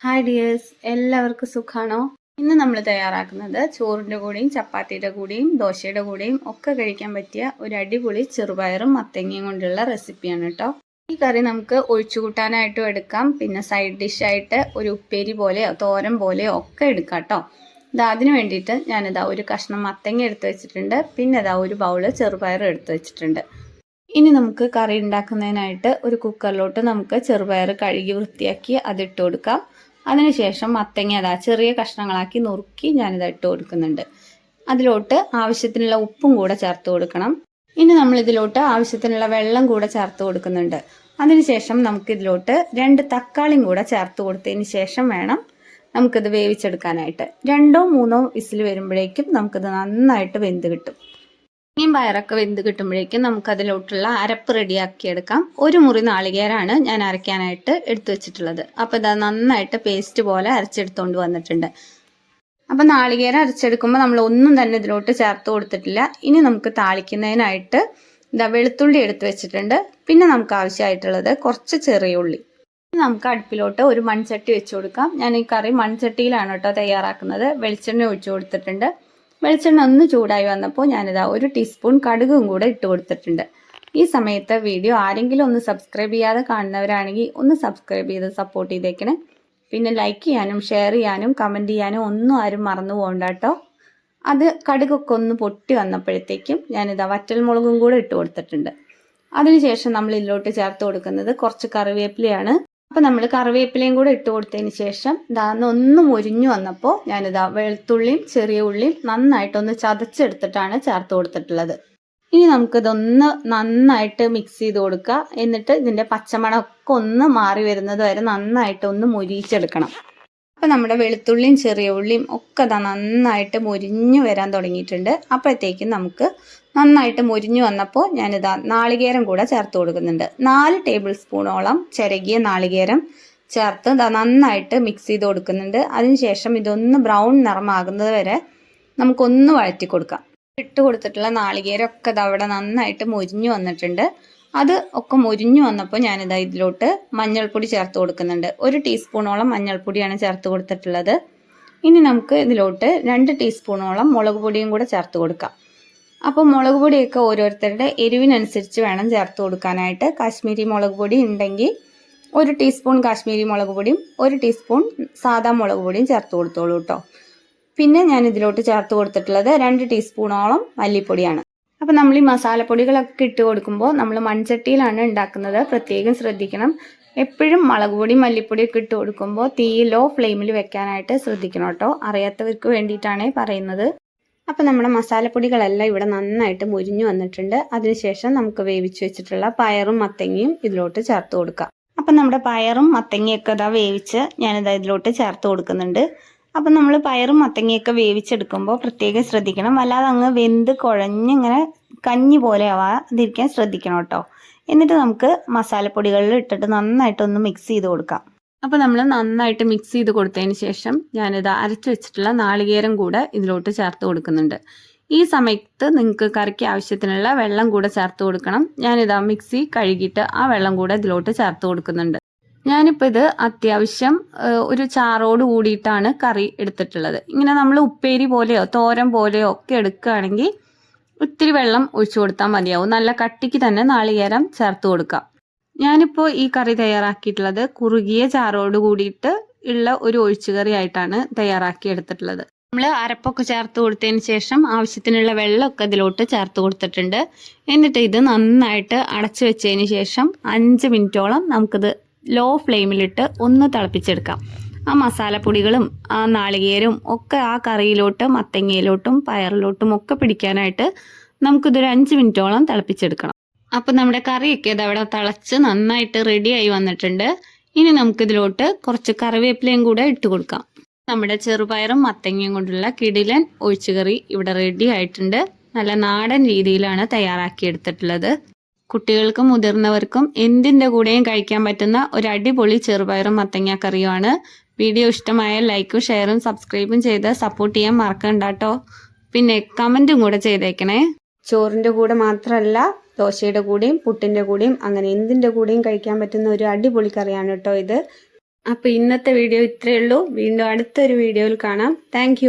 Hi dears എല്ലാവർക്കും സുഖാണോ? ഇന്ന് നമ്മൾ തയ്യാറാക്കുന്നത് ചോറിന്റെ കൂടെയും ചപ്പാത്തിയുടെ കൂടെയും ദോശയുടെ കൂടെയും ഒക്കെ കഴിക്കാൻ പറ്റിയ ഒരു അടിപൊളി ചെറുപയറും മത്തങ്ങയും കൊണ്ടുള്ള റെസിപ്പിയാണ് കേട്ടോ. ഈ കറി നമുക്ക് ഒഴിച്ചുകൂട്ടാനായിട്ടും എടുക്കാം. പിന്നെ സൈഡ് ഡിഷായിട്ട് ഒരു ഉപ്പേരി പോലെയോ തോരൻ പോലെയോ ഒക്കെ എടുക്കാം കേട്ടോ. ഇത് അതിന് വേണ്ടിയിട്ട് ഞാനിതാ ഒരു കഷ്ണം മത്തങ്ങ എടുത്തു വെച്ചിട്ടുണ്ട്. പിന്നെ ഇതാ ഒരു ബൗൾ ചെറുപയർ എടുത്തു വെച്ചിട്ടുണ്ട്. ഇനി നമുക്ക് കറി ഉണ്ടാക്കുന്നതിനായിട്ട് ഒരു കുക്കറിലോട്ട് നമുക്ക് ചെറുപയർ കഴുകി വൃത്തിയാക്കി അതിട്ട് കൊടുക്കാം. അതിനുശേഷം മത്തങ്ങ അതാ ചെറിയ കഷ്ണങ്ങളാക്കി നുറുക്കി ഞാനിത് ഇട്ട് കൊടുക്കുന്നുണ്ട്. അതിലോട്ട് ആവശ്യത്തിനുള്ള ഉപ്പും കൂടെ ചേർത്ത് കൊടുക്കണം. ഇനി നമ്മൾ ഇതിലോട്ട് ആവശ്യത്തിനുള്ള വെള്ളം കൂടെ ചേർത്ത് കൊടുക്കുന്നുണ്ട്. അതിനുശേഷം നമുക്ക് ഇതിലോട്ട് രണ്ട് തക്കാളിയും കൂടെ ചേർത്ത് കൊടുത്തതിന് ശേഷം വേണം നമുക്കിത് വേവിച്ചെടുക്കാനായിട്ട്. രണ്ടോ മൂന്നോ വിസിൽ വരുമ്പോഴേക്കും നമുക്കിത് നന്നായിട്ട് വെന്ത് കിട്ടും. ഇനിയും പയറൊക്കെ വെന്ത് കിട്ടുമ്പോഴേക്കും നമുക്ക് അതിലോട്ടുള്ള അരപ്പ് റെഡിയാക്കിയെടുക്കാം. ഒരു മുറി നാളികേരാണ് ഞാൻ അരയ്ക്കാനായിട്ട് എടുത്തു വെച്ചിട്ടുള്ളത്. അപ്പോൾ ഇതാ നന്നായിട്ട് പേസ്റ്റ് പോലെ അരച്ചെടുത്തുകൊണ്ട് വന്നിട്ടുണ്ട്. അപ്പം നാളികേരം അരച്ചെടുക്കുമ്പോൾ നമ്മൾ ഒന്നും തന്നെ ഇതിലോട്ട് ചേർത്ത് കൊടുത്തിട്ടില്ല. ഇനി നമുക്ക് താളിക്കുന്നതിനായിട്ട് ഇതാ വെളുത്തുള്ളി എടുത്തു വെച്ചിട്ടുണ്ട്. പിന്നെ നമുക്ക് ആവശ്യമായിട്ടുള്ളത് കുറച്ച് ചെറിയ ഉള്ളി. നമുക്ക് അടുപ്പിലോട്ട് ഒരു മൺചട്ടി വെച്ച് കൊടുക്കാം. ഞാൻ ഈ കറി മൺചട്ടിയിലാണ് കേട്ടോ തയ്യാറാക്കുന്നത്. വെളിച്ചെണ്ണ ഒഴിച്ചു കൊടുത്തിട്ടുണ്ട്. വെളിച്ചെണ്ണ ഒന്ന് ചൂടായി വന്നപ്പോൾ ഞാനിതാ ഒരു ടീസ്പൂൺ കടുകും കൂടെ ഇട്ട് കൊടുത്തിട്ടുണ്ട്. ഈ സമയത്ത് വീഡിയോ ആരെങ്കിലും ഒന്ന് സബ്സ്ക്രൈബ് ചെയ്യാതെ കാണുന്നവരാണെങ്കിൽ ഒന്ന് സബ്സ്ക്രൈബ് ചെയ്ത് സപ്പോർട്ട് ചെയ്തേക്കണേ. പിന്നെ ലൈക്ക് ചെയ്യാനും ഷെയർ ചെയ്യാനും കമന്റ് ചെയ്യാനും ഒന്നും ആരും മറന്നു പോകണ്ട കേട്ടോ. അത് കടുകൊക്കെ ഒന്ന് പൊട്ടി വന്നപ്പോഴത്തേക്കും ഞാനിതാ വറ്റൽമുളകും കൂടെ ഇട്ട് കൊടുത്തിട്ടുണ്ട്. അതിനുശേഷം നമ്മൾ ഇതിലോട്ട് ചേർത്ത് കൊടുക്കുന്നത് കുറച്ച് കറിവേപ്പിലയാണ്. അപ്പം നമ്മൾ കറിവേപ്പിലയും കൂടെ ഇട്ട് കൊടുത്തതിന് ശേഷം ഇതാന്ന് ഒന്ന് മുരിഞ്ഞു വന്നപ്പോൾ ഞാനിതാ വെളുത്തുള്ളിയും ചെറിയ ഉള്ളിയും നന്നായിട്ടൊന്ന് ചതച്ചെടുത്തിട്ടാണ് ചേർത്ത് കൊടുത്തിട്ടുള്ളത്. ഇനി നമുക്കിതൊന്ന് നന്നായിട്ട് മിക്സ് ചെയ്ത് കൊടുക്കുക എന്നിട്ട് ഇതിന്റെ പച്ചമണമൊക്കെ ഒന്ന് മാറി വരുന്നത് വരെ നന്നായിട്ട് ഒന്ന് മുരിയിച്ചെടുക്കണം. അപ്പം നമ്മുടെ വെളുത്തുള്ളിയും ചെറിയ ഉള്ളിയും ഒക്കെ അതാ നന്നായിട്ട് മുരിഞ്ഞു വരാൻ തുടങ്ങിയിട്ടുണ്ട്. അപ്പോഴത്തേക്കും നമുക്ക് നന്നായിട്ട് മുരിഞ്ഞു വന്നപ്പോൾ ഞാനിതാ നാളികേരം കൂടെ ചേർത്ത് കൊടുക്കുന്നുണ്ട്. നാല് ടേബിൾ സ്പൂണോളം ചിരകിയ നാളികേരം ചേർത്ത് ഇതാ നന്നായിട്ട് മിക്സ് ചെയ്ത് കൊടുക്കുന്നുണ്ട്. അതിനുശേഷം ഇതൊന്ന് ബ്രൗൺ നിറമാകുന്നത് വരെ നമുക്കൊന്ന് വഴറ്റി കൊടുക്കാം. ഇട്ട് കൊടുത്തിട്ടുള്ള നാളികേരമൊക്കെ ഇത് അവിടെ നന്നായിട്ട് മുരിഞ്ഞു വന്നിട്ടുണ്ട്. അത് ഒക്കെ മുരിഞ്ഞു വന്നപ്പോൾ ഞാനിതാ ഇതിലോട്ട് മഞ്ഞൾപ്പൊടി ചേർത്ത് കൊടുക്കുന്നുണ്ട്. ഒരു ടീസ്പൂണോളം മഞ്ഞൾപ്പൊടിയാണ് ചേർത്ത് കൊടുത്തിട്ടുള്ളത്. ഇനി നമുക്ക് ഇതിലോട്ട് രണ്ട് ടീസ്പൂണോളം മുളക് പൊടിയും കൂടെ ചേർത്ത് കൊടുക്കാം. അപ്പോൾ മുളക് പൊടിയൊക്കെ ഓരോരുത്തരുടെ എരിവിനനുസരിച്ച് വേണം ചേർത്ത് കൊടുക്കാനായിട്ട്. കാശ്മീരി മുളക് പൊടി ഉണ്ടെങ്കിൽ ഒരു ടീസ്പൂൺ കാശ്മീരി മുളക് പൊടിയും ഒരു ടീസ്പൂൺ സാദാ മുളക് പൊടിയും ചേർത്ത് കൊടുത്തോളൂ കേട്ടോ. പിന്നെ ഞാൻ ഇതിലോട്ട് ചേർത്ത് കൊടുത്തിട്ടുള്ളത് രണ്ട് ടീസ്പൂണോളം മല്ലിപ്പൊടിയാണ്. അപ്പോൾ നമ്മൾ ഈ മസാലപ്പൊടികളൊക്കെ ഇട്ട് കൊടുക്കുമ്പോൾ നമ്മൾ മൺചട്ടിയിലാണ് ഉണ്ടാക്കുന്നത്. പ്രത്യേകം ശ്രദ്ധിക്കണം. എപ്പോഴും മുളക് പൊടി മല്ലിപ്പൊടിയൊക്കെ ഇട്ട് കൊടുക്കുമ്പോൾ തീ ലോ ഫ്ലെയിമിൽ വെക്കാനായിട്ട് ശ്രദ്ധിക്കണം കേട്ടോ. അറിയാത്തവർക്ക് വേണ്ടിയിട്ടാണ് പറയുന്നത്. അപ്പോൾ നമ്മുടെ മസാലപ്പൊടികളെല്ലാം ഇവിടെ നന്നായിട്ട് മുരിഞ്ഞു വന്നിട്ടുണ്ട്. അതിനുശേഷം നമുക്ക് വേവിച്ച് വെച്ചിട്ടുള്ള പയറും മത്തങ്ങയും ഇതിലോട്ട് ചേർത്ത് കൊടുക്കാം. അപ്പം നമ്മുടെ പയറും മത്തങ്ങയൊക്കെ ഇതാ വേവിച്ച് ഞാനിതാ ഇതിലോട്ട് ചേർത്ത് കൊടുക്കുന്നുണ്ട്. അപ്പം നമ്മൾ പയറും മത്തങ്ങയൊക്കെ വേവിച്ചെടുക്കുമ്പോൾ പ്രത്യേകം ശ്രദ്ധിക്കണം. വല്ലാതെ അങ്ങ് വെന്ത് കുഴഞ്ഞിങ്ങനെ കഞ്ഞി പോലെ ആവാതിരിക്കാൻ ശ്രദ്ധിക്കണം കേട്ടോ. എന്നിട്ട് നമുക്ക് മസാലപ്പൊടികളിൽ ഇട്ടിട്ട് നന്നായിട്ടൊന്ന് മിക്സ് ചെയ്ത് കൊടുക്കാം. അപ്പോൾ നമ്മൾ നന്നായിട്ട് മിക്സ് ചെയ്ത് കൊടുത്തതിന് ശേഷം ഞാനിത് അരച്ചു വെച്ചിട്ടുള്ള നാളികേരം കൂടെ ഇതിലോട്ട് ചേർത്ത് കൊടുക്കുന്നുണ്ട്. ഈ സമയത്ത് നിങ്ങൾക്ക് കറിക്ക് ആവശ്യത്തിനുള്ള വെള്ളം കൂടെ ചേർത്ത് കൊടുക്കണം. ഞാനിതാ മിക്സി കഴുകിയിട്ട് ആ വെള്ളം കൂടെ ഇതിലോട്ട് ചേർത്ത് കൊടുക്കുന്നുണ്ട്. ഞാനിപ്പോൾ ഇത് അത്യാവശ്യം ഒരു ചാറോട് കൂടിയിട്ടാണ് കറി എടുത്തിട്ടുള്ളത്. ഇങ്ങനെ നമ്മൾ ഉപ്പേരി പോലെയോ തോരൻ പോലെയോ ഒക്കെ എടുക്കുകയാണെങ്കിൽ ഒത്തിരി വെള്ളം ഒഴിച്ചു കൊടുത്താൽ മതിയാവും. നല്ല കട്ടിക്ക് തന്നെ നാളികേരം ചേർത്ത് കൊടുക്കാം. ഞാനിപ്പോൾ ഈ കറി തയ്യാറാക്കിയിട്ടുള്ളത് കുറുകിയ ചാറോട് കൂടിയിട്ട് ഉള്ള ഒരു ഒഴിച്ചുകറി ആയിട്ടാണ് തയ്യാറാക്കി എടുത്തിട്ടുള്ളത്. നമ്മൾ അരപ്പൊക്കെ ചേർത്ത് കൊടുത്തതിന് ശേഷം ആവശ്യത്തിനുള്ള വെള്ളമൊക്കെ ഇതിലോട്ട് ചേർത്ത് കൊടുത്തിട്ടുണ്ട്. എന്നിട്ട് ഇത് നന്നായിട്ട് അടച്ചു വെച്ചതിന് ശേഷം അഞ്ച് മിനിറ്റോളം നമുക്കിത് ലോ ഫ്ലെയിമിലിട്ട് ഒന്ന് തിളപ്പിച്ചെടുക്കാം. ആ മസാലപ്പൊടികളും ആ നാളികേരും ഒക്കെ ആ കറിയിലോട്ട് മത്തങ്ങയിലോട്ടും പയറിലോട്ടും ഒക്കെ പിടിക്കാനായിട്ട് നമുക്കിതൊരു അഞ്ച് മിനിറ്റോളം തിളപ്പിച്ചെടുക്കണം. അപ്പം നമ്മുടെ കറിയൊക്കെ ഇത് അവിടെ തിളച്ച് നന്നായിട്ട് റെഡിയായി വന്നിട്ടുണ്ട്. ഇനി നമുക്കിതിലോട്ട് കുറച്ച് കറിവേപ്പിലയും കൂടെ ഇട്ട് കൊടുക്കാം. നമ്മുടെ ചെറുപയറും മത്തങ്ങയും കൊണ്ടുള്ള കിടിലൻ ഒഴിച്ചുകറി ഇവിടെ റെഡി ആയിട്ടുണ്ട്. നല്ല നാടൻ രീതിയിലാണ് തയ്യാറാക്കിയെടുത്തിട്ടുള്ളത്. കുട്ടികൾക്കും മുതിർന്നവർക്കും എന്തിന്റെ കൂടെയും കഴിക്കാൻ പറ്റുന്ന ഒരു അടിപൊളി ചെറുപയറും മത്തങ്ങ കറിയുമാണ് വീഡിയോ ഇഷ്ടമായ ലൈക്കും ഷെയറും സബ്സ്ക്രൈബും ചെയ്ത് സപ്പോർട്ട് ചെയ്യാൻ മറക്കണ്ട കേട്ടോ പിന്നെ കമന്റും കൂടെ ചെയ്തേക്കണേ. ചോറിന്റെ കൂടെ മാത്രമല്ല ദോശയുടെ കൂടെയും പുട്ടിന്റെ കൂടെയും അങ്ങനെ എന്തിന്റെ കൂടെയും കഴിക്കാൻ പറ്റുന്ന ഒരു അടിപൊളി കറിയാണ് കേട്ടോ ഇത്. അപ്പോൾ ഇന്നത്തെ വീഡിയോ ഇത്രയേ ഉള്ളൂ. വീണ്ടും അടുത്തൊരു വീഡിയോയിൽ കാണാം. താങ്ക്